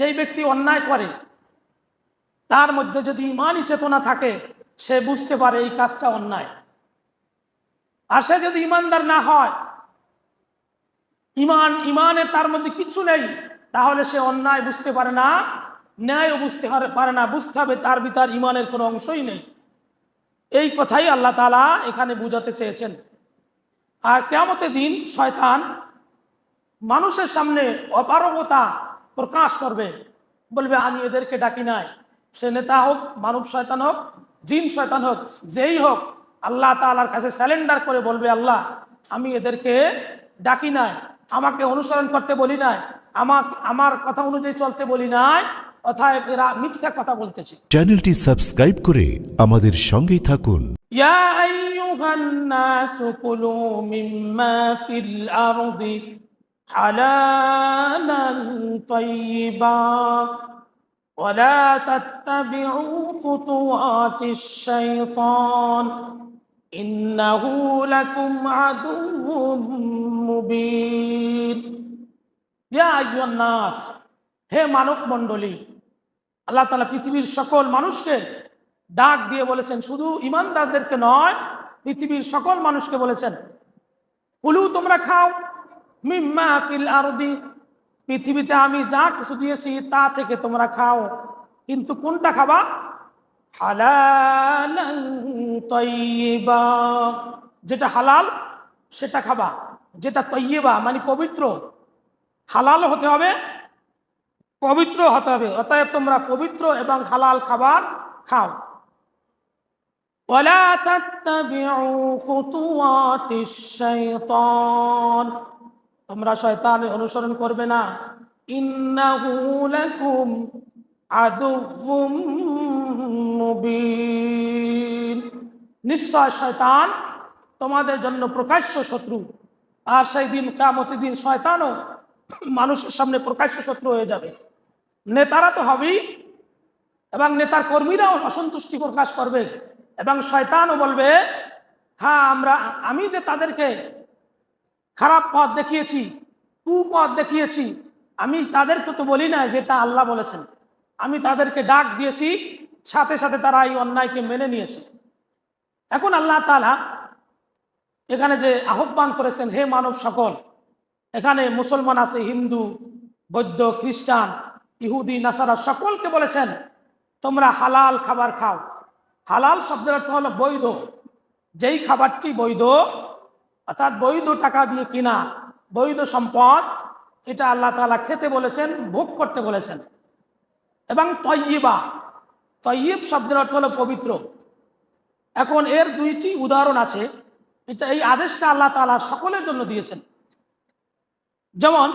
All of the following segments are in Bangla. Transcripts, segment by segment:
যেই ব্যক্তি অন্যায় করে, তার মধ্যে যদি ইমানই চেতনা থাকে, সে বুঝতে পারে এই কাজটা অন্যায়। আর সে যদি ইমানদার না হয়, ইমান, ইমানের তার মধ্যে কিছু নেই, তাহলে সে অন্যায় বুঝতে পারে না, ন্যায়ও বুঝতে পারে না, বুঝতে হবে তার ভিতর ইমানের কোনো অংশই নেই। এই কথাই আল্লাহ তালা এখানে বুঝাতে চেয়েছেন। আর কেমতে দিন শয়তান মানুষের সামনে অপারগতা প্রকাশ করবে। বলবে আমি এদেরকে ডাকি নাই। সে নেতা হোক মানব শয়তান হোক জিন শয়তান হোক যেই হোক আল্লাহ তালার কাছে স্যালেন্ডার করে বলবে আল্লাহ আমি এদেরকে ডাকি নাই। আমাকে অনুসরণ করতে বলি নাই। আমার আমার কথা অনুযায়ী চলতে বলি নাই। অথায় এরা কথা বলতেছে। চ্যানেলটি সাবস্ক্রাইব করে আমাদের সঙ্গে থাকুন। ইয়া আইয়ুহান حلالا طيبا ولا تتبعوا خطوات الشيطان إنه لكم عدو مبين يا أيها الناس হে মানব মণ্ডলী আল্লাহ তালা পৃথিবীর সকল মানুষকে ডাক দিয়ে বলেছেন শুধু ইমানদারদেরকে নয় পৃথিবীর সকল মানুষকে বলেছেন কুলু তোমরা খাও মিম্মা ফিল আরদি পৃথিবীতে আমি যা কিছু দিয়েছি তা থেকে তোমরা খাও কিন্তু কোনটা খাবা হালালান তৈবা যেটা হালাল সেটা খাবা যেটা তৈবা মানে পবিত্র হালাল হতে হবে পবিত্র হতে হবে অতএব তোমরা পবিত্র এবং হালাল খাবার খাও ولا تتبعوا خطوات الشيطان তোমরা শয়তানের অনুসরণ করবে না। নিশ্চয় শয়তান তোমাদের জন্য প্রকাশ্য শত্রু। আর সেই দিন, কিয়ামতের দিন শয়তানও মানুষের সামনে প্রকাশ্য শত্রু হয়ে যাবে। নেতারা তো হবেই, এবং নেতার কর্মীরাও অসন্তুষ্টি প্রকাশ করবে। এবং শয়তানও বলবে হ্যাঁ আমরা, আমি যে তাদেরকে খারাপ পথ দেখিয়েছি, কুপথ দেখিয়েছি। আমি তাদেরকে তো বলি না যেটা আল্লাহ বলেছেন। আমি তাদেরকে ডাক দিয়েছি, সাথে সাথে তারা এই অন্যায়কে মেনে নিয়েছে। এখন আল্লাহ তালা এখানে যে আহ্বান করেছেন, হে মানব সকল, এখানে মুসলমান আছে, হিন্দু, বৌদ্ধ, খ্রিস্টান, ইহুদি, নাসারা, সকলকে বলেছেন, তোমরা হালাল খাবার খাও। হালাল শব্দের অর্থ হলো বৈধ। যেই খাবারটি বৈধ অর্থাৎ বৈধ টাকা দিয়ে কিনা, বৈধ সম্পদ, এটা আল্লাহ তাআলা খেতে বলেছেন, ভোগ করতে বলেছেন। এবং তৈবা তৈব শব্দের অর্থ হলো পবিত্র। এখন এর দুইটি উদাহরণ আছে, এটা এই আদেশটা আল্লাহ তাআলা সকলের জন্য দিয়েছেন। যেমন,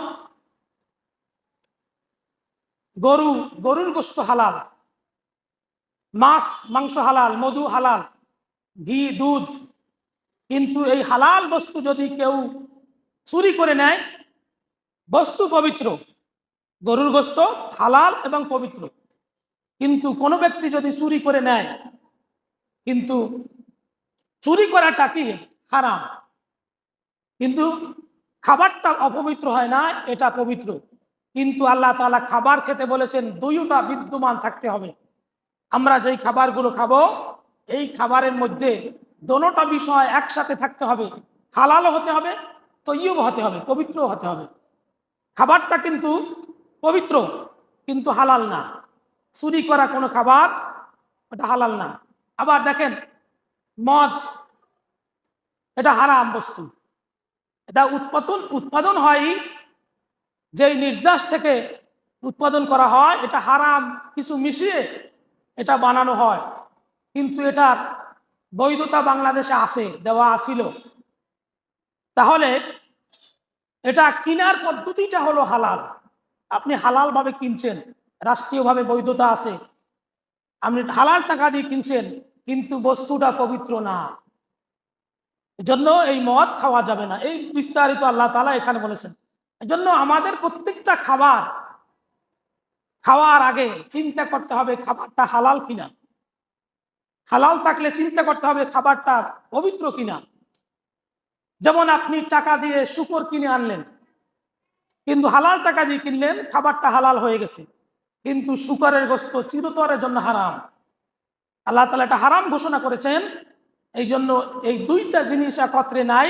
গরু, গরুর গোস্ত হালাল, মাছ, মাংস হালাল, মধু হালাল, ঘি, দুধ কিন্তু এই হালাল বস্তু যদি কেউ চুরি করে নেয়, বস্তু পবিত্র, গরুর গোস্ত হালাল এবং পবিত্র। কিন্তু কোনো ব্যক্তি যদি চুরি করে নেয়, কিন্তু চুরি করাটা কি? হারাম। কিন্তু খাবারটা অপবিত্র হয় না, এটা পবিত্র। কিন্তু আল্লাহ তাআলা খাবার খেতে বলেছেন, দুইটা বিদ্যমান থাকতে হবে। আমরা যেই খাবারগুলো খাব, এই খাবারের মধ্যে দোনোটা বিষয় একসাথে থাকতে হবে। হালালও হতে হবে তৈয়ব হতে হবে পবিত্র হতে হবে। খাবারটা কিন্তু পবিত্র, কিন্তু হালাল না। চুরি করা কোনো খাবার, ওটা হালাল না। আবার দেখেন, মদ, এটা হারাম বস্তু। এটা উৎপাদন উৎপাদন হয়, যেই নির্যাস থেকে উৎপাদন করা হয়, এটা হারাম, কিছু মিশিয়ে এটা বানানো হয়। কিন্তু এটার বৈধতা বাংলাদেশে আছে, দেওয়া আসিল তাহলে এটা কিনার পদ্ধতিটা হলো হালাল। আপনি হালালভাবে কিনছেন, রাষ্ট্রীয়ভাবে বৈধতা আছে। আপনি হালাল টাকা দিয়ে কিনছেন, কিন্তু বস্তুটা পবিত্র না। এজন্য এই মদ খাওয়া যাবে না। এই বিস্তারিত আল্লাহ তালা এখানে বলেছেন। এজন্য আমাদের প্রত্যেকটা খাবার খাওয়ার আগে চিন্তা করতে হবে, খাবারটা হালাল কিনা। হালাল থাকলে চিন্তা করতে হবে খাবারটা পবিত্র কিনা। যেমন আপনি টাকা দিয়ে শুকর কিনে আনলেন, কিন্তু হালাল টাকা দিয়ে কিনলেন, খাবারটা হালাল হয়ে গেছে। কিন্তু শুকরের গোস্ত চিরতরের জন্য হারাম। আল্লাহ তালা এটা হারাম ঘোষণা করেছেন এই জন্য এই দুইটা জিনিস একত্রে নাই,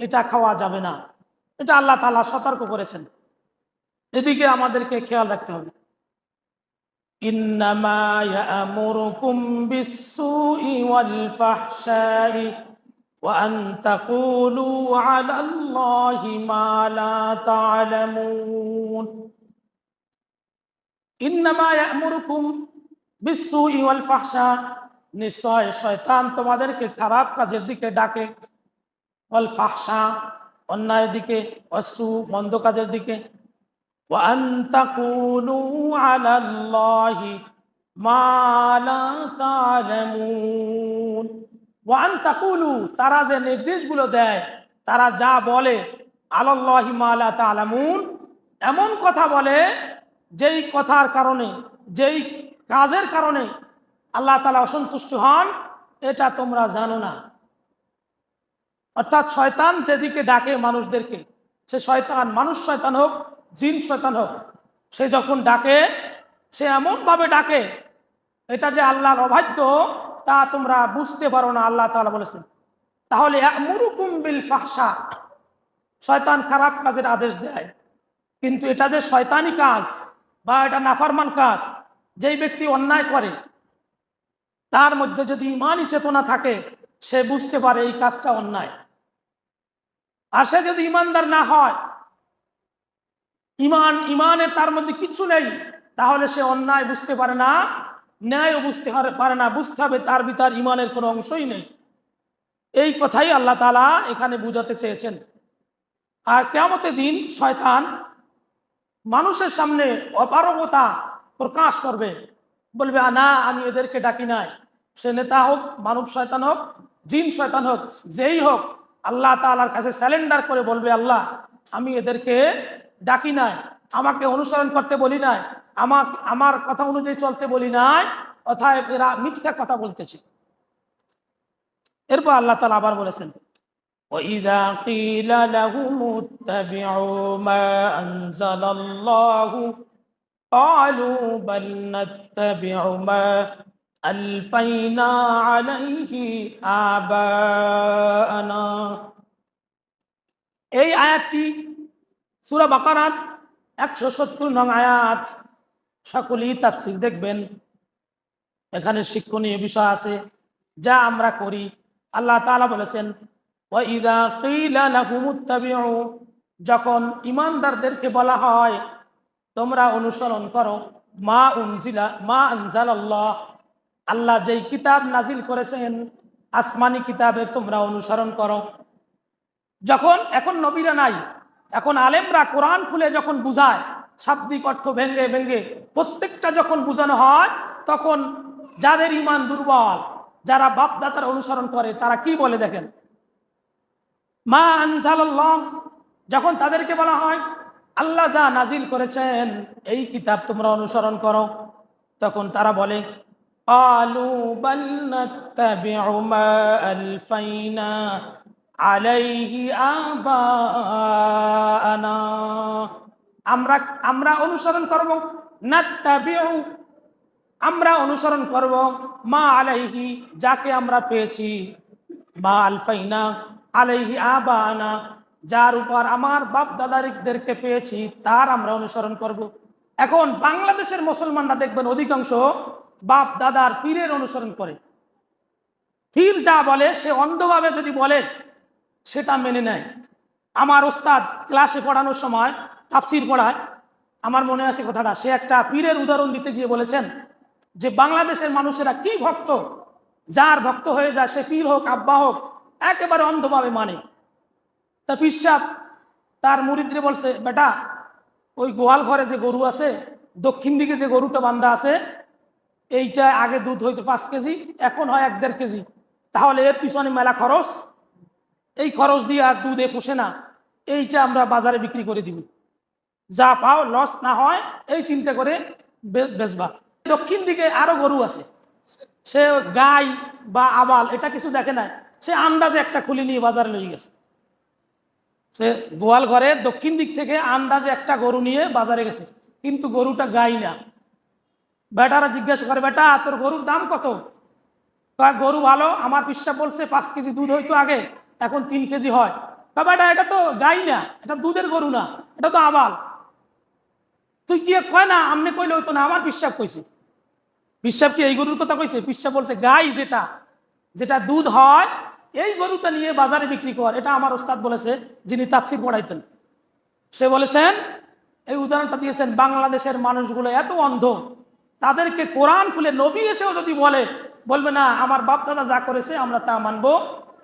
এটা খাওয়া যাবে না। এটা আল্লাহ তালা সতর্ক করেছেন। এদিকে আমাদেরকে খেয়াল রাখতে হবে। إنما يأمركم بالسوء والفحشاء وأن تقولوا على الله ما لا تعلمون إنما يأمركم بالسوء والفحشاء নিশ্চয় শয়তান তোমাদেরকে খারাপ কাজের দিকে ডাকে ওয়াল ফাহসা অন্যায়ের দিকে অসু মন্দ কাজের দিকে وأن تقولوا على الله ما لا تعلمون وأن تقولوا তারা যে নির্দেশগুলো দেয় তারা যা বলে আলাল্লাহি মা লা তালামুন এমন কথা বলে যেই কথার কারণে যেই কাজের কারণে আল্লাহ তালা অসন্তুষ্ট হন এটা তোমরা জানো না অর্থাৎ শয়তান যেদিকে ডাকে মানুষদেরকে সে শয়তান মানুষ শয়তান হোক জিন শয়তান হোক, সে যখন ডাকে, সে এমনভাবে ডাকে, এটা যে আল্লাহর অবাধ্য, তা তোমরা বুঝতে পারো না, আল্লাহ তালা বলেছেন। তাহলে মুরুকুম বিল ফাহসা শয়তান খারাপ কাজের আদেশ দেয়। কিন্তু এটা যে শয়তানি কাজ বা এটা নাফারমান কাজ, যেই ব্যক্তি অন্যায় করে, তার মধ্যে যদি ইমানই চেতনা থাকে, সে বুঝতে পারে এই কাজটা অন্যায়। আর সে যদি ইমানদার না হয় ইমান ইমানের তার মধ্যে কিছু নেই। তাহলে সে অন্যায় বুঝতে পারে না ন্যায়ও বুঝতে পারে না বুঝতে হবে তার ভিতর ইমানের কোনো অংশই নেই। এই কথাই আল্লাহ তালা এখানে বুঝাতে চেয়েছেন। আর কেমতে দিন শয়তান মানুষের সামনে অপারগতা প্রকাশ করবে। বলবে "আ, না আমি এদেরকে ডাকি নাই। সে নেতা হোক মানব শয়তান হোক জিন শয়তান হোক যেই হোক আল্লাহ তালার কাছে স্যালেন্ডার করে বলবে আল্লাহ আমি এদেরকে ডাকি নাই আমাকে অনুসরণ করতে বলি নাই আমাক আমার কথা অনুযায়ী চলতে বলি নাই অথায় এরা মিথ্যা কথা বলতেছে এরপর আল্লাহ তালা আবার বলেছেন وإذا قيل لهم اتبعوا ما أنزل الله قالوا بل نتبع ما ألفينا عليه آباءنا এই আয়াতটি সুরা বাকারার একশো সত্তর নং আয়াত। সকলেই তাফসির দেখবেন। এখানে শিক্ষণীয় বিষয় আছে, যা আমরা করি। আল্লাহ তাআলা বলেছেন যখন ইমানদারদেরকে বলা হয়, তোমরা অনুসরণ করো, মা উনজিলা, মা আনজালাল্লাহ আল্লাহ যেই কিতাব নাজিল করেছেন, আসমানি কিতাবের তোমরা অনুসরণ করো। যখন এখন নবীরা নাই এখন আলেমরা কোরআন খুলে যখন বুঝায়, শাব্দিক অর্থ ভেঙ্গে ভেঙ্গে প্রত্যেকটা যখন বোঝানো হয়, তখন যাদের ইমান দুর্বল, যারা বাপদাতার অনুসরণ করে, তারা কি বলে দেখেন? মা আনসাল্লাহ যখন তাদেরকে বলা হয়, আল্লাহ যা নাজিল করেছেন, এই কিতাব তোমরা অনুসরণ করো। তখন তারা বলে আলু আলফাইনা আলাইহি আবানা আমরা আমরা অনুসরণ করব, নাত্তাবিউ। আমরা অনুসরণ করব, মা আলাইহি, যাকে আমরা পেয়েছি। মা আলফাইনা, আলাইহি আবানা যার উপর আমার বাপ দাদারিকদেরকে পেয়েছি, তার আমরা অনুসরণ করব। এখন বাংলাদেশের মুসলমানরা দেখবেন অধিকাংশ বাপ দাদার পীরের অনুসরণ করে। পীর যা বলে, সে অন্ধভাবে যদি বলে সেটা মেনে নেয়। আমার ওস্তাদ ক্লাসে পড়ানোর সময় তাফসির পড়ায়। আমার মনে আছে কথাটা, সে একটা পীরের উদাহরণ দিতে গিয়ে বলেছেন যে, বাংলাদেশের মানুষেরা কি ভক্ত? যার ভক্ত হয়ে যায় সে পীর হোক, আব্বা হোক, একেবারে অন্ধভাবে মানে। তা পিসাব তার মুরিদরে বলছে, বেটা, ওই গোয়াল ঘরে যে গরু আছে, দক্ষিণ দিকে যে গরুটা বান্ধা আছে, এইটা আগে দুধ হইতো পাঁচ কেজি, এখন হয় এক দেড় কেজি। তাহলে এর পিছনে মেলা খরচ এই খরচ দিয়ে আর দুধে পোষে না, এইটা আমরা বাজারে বিক্রি করে দিব। যা পাও লস না হয়, এই চিন্তা করে বেচবা। দক্ষিণ দিকে আরও গরু আছে। সে গাই বা আবাল, এটা কিছু দেখে নাই। সে আন্দাজে একটা খুলি নিয়ে বাজারে লয়ে গেছে। সে গোয়াল ঘরের দক্ষিণ দিক থেকে আন্দাজে একটা গরু নিয়ে বাজারে গেছে। কিন্তু গরুটা গাই না। বেটারা জিজ্ঞাসা করে, বেটা, তোর গরুর দাম কত? গরু ভালো, আমার পিসা বলছে পাঁচ কেজি দুধ হইতো আগে। এখন তিন কেজি হয়। কয় বেটা এটা তো গাই না, এটা দুধের গরু না, এটা তো আবাল। তুই গিয়ে কয় না, আমনে কইলে হইতো না, আমার পিসাব কইছে। পিসাব কি এই গরুর কথা কইছে? পিসাব বলছে, গাই যেটা যেটা দুধ হয়, এই গরুটা নিয়ে বাজারে বিক্রি কর। এটা আমার ওস্তাদ বলেছে, যিনি তাফসির পড়াইতেন। সে বলেছেন, এই উদাহরণটা দিয়েছেন, বাংলাদেশের মানুষগুলো এত অন্ধ, তাদেরকে কোরআন খুলে নবী এসেও যদি বলে, বলবে না, আমার বাপ দাদা যা করেছে, আমরা তা মানবো।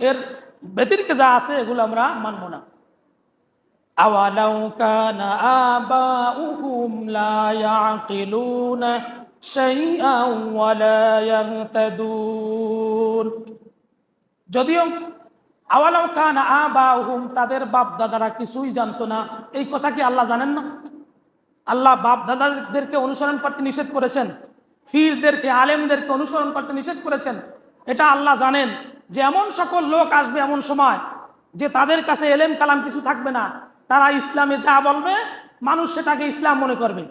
এর ব্যতিরিকে যা আছে এগুলো আমরা মানবো না। আওয়ালাউ কানা আবাউহুম লা ইয়াকিলুনা শাইআন ওয়া লা ইয়াহতাদুন। যদিও আওয়ালাউ কানা আবাউহুম তাদের বাপ দাদারা কিছুই জানতো না, এই কথা কি আল্লাহ জানেন না? আল্লাহ বাপ দাদাদেরকে অনুসরণ করতে নিষেধ করেছেন ফিরদেরকে আলেমদেরকে অনুসরণ করতে নিষেধ করেছেন, এটা আল্লাহ জানেন। যে এমন সকল লোক আসবে এমন সময় যে তাদের কাছে এলেম কালাম কিছু থাকবে না, তারা ইসলামে যা বলবে, মানুষ সেটাকে ইসলাম মনে করবে।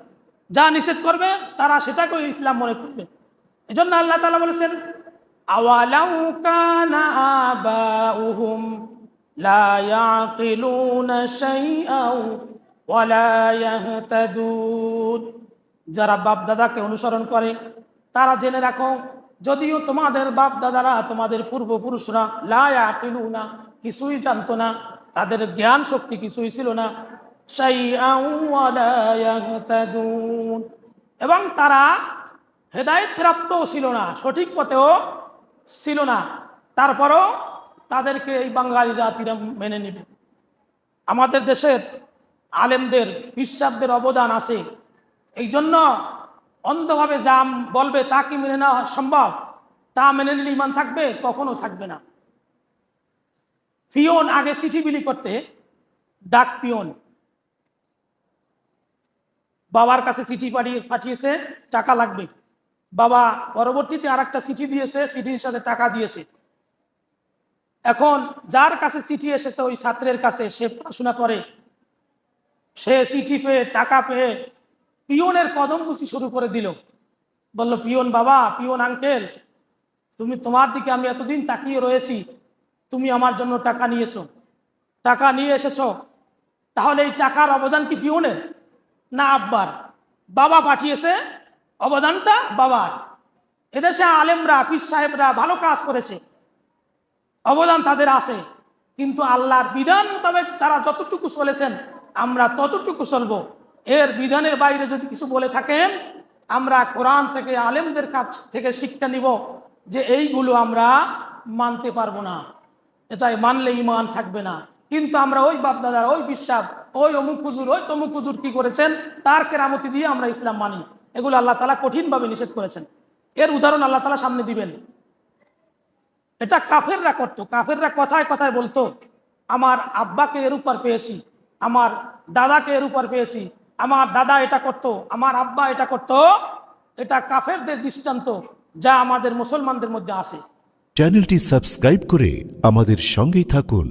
যা নিষেধ করবে, তারা সেটাকে ইসলাম মনে করবে। এজন্য আল্লাহ তালা বলেছেন কানা যারা বাপ দাদাকে অনুসরণ করে, তারা জেনে রাখো যদিও তোমাদের বাপ দাদারা তোমাদের পূর্বপুরুষরা, লা না কিছুই জানতো না। তাদের জ্ঞান শক্তি কিছুই ছিল না। এবং তারা হেদায়েত প্রাপ্তও ছিল না, সঠিক পথেও ছিল না। তারপরও তাদেরকে এই বাঙালি জাতিরা মেনে নেবে। আমাদের দেশের আলেমদের বিশ্বাবদের অবদান আছে। এই জন্য অন্ধভাবে যা বলবে তা কি মেনে নেওয়া সম্ভব? তা মেনে নিলে ইমান থাকবে? কখনো থাকবে না। পিয়ন আগে চিঠি বিলি করতে, ডাক পিওন। বাবার কাছে চিঠি পাঠিয়ে, পাঠিয়েছে, টাকা লাগবে। বাবা পরবর্তীতে আর একটা চিঠি দিয়েছে, চিঠির সাথে টাকা দিয়েছে। এখন যার কাছে চিঠি এসেছে, ওই ছাত্রের কাছে সে পড়াশোনা করে। সে চিঠি পেয়ে, টাকা পেয়ে পিয়নের কদম শুরু করে দিল। বলল, পিয়ন বাবা, পিয়ন আঙ্কেল, তুমি তোমার দিকে আমি এতদিন তাকিয়ে রয়েছি, তুমি আমার জন্য টাকা নিয়েছো। টাকা নিয়ে এসেছ, তাহলে এই টাকার অবদান কি পিয়নের? না, আব্বার। বাবা পাঠিয়েছে, অবদানটা বাবার। এদেশে আলেমরা, পীর সাহেবরা ভালো কাজ করেছে, অবদান তাদের আছে। কিন্তু আল্লাহর বিধান মোতাবেক যারা যতটুকু চলেছেন, আমরা ততটুকু চলবো। এর বিধানের বাইরে যদি কিছু বলে থাকেন, আমরা কোরআন থেকে আলেমদের কাছ থেকে শিক্ষা নিব যে এইগুলো আমরা মানতে পারব না। এটাই মানলে ইমান থাকবে না। কিন্তু আমরা ওই বাপদাদার, ওই বিশ্বাস, ওই অমুক হুজুর, ওই তমুক হুজুর কি করেছেন? তার কেরামতি দিয়ে আমরা ইসলাম মানি। এগুলো আল্লাহ তালা কঠিনভাবে নিষেধ করেছেন। এর উদাহরণ আল্লাহ তালা সামনে দিবেন। এটা কাফেররা করতো। কাফেররা কথায় কথায় বলতো, আমার আব্বাকে এর উপর পেয়েছি, আমার দাদাকে এর উপর পেয়েছি আমার দাদা এটা করত, আমার আব্বা এটা করত, এটা কাফেরদের দৃষ্টান্ত যা আমাদের মুসলমানদের মধ্যে আছে চ্যানেলটি সাবস্ক্রাইব করে আমাদের সঙ্গেই থাকুন।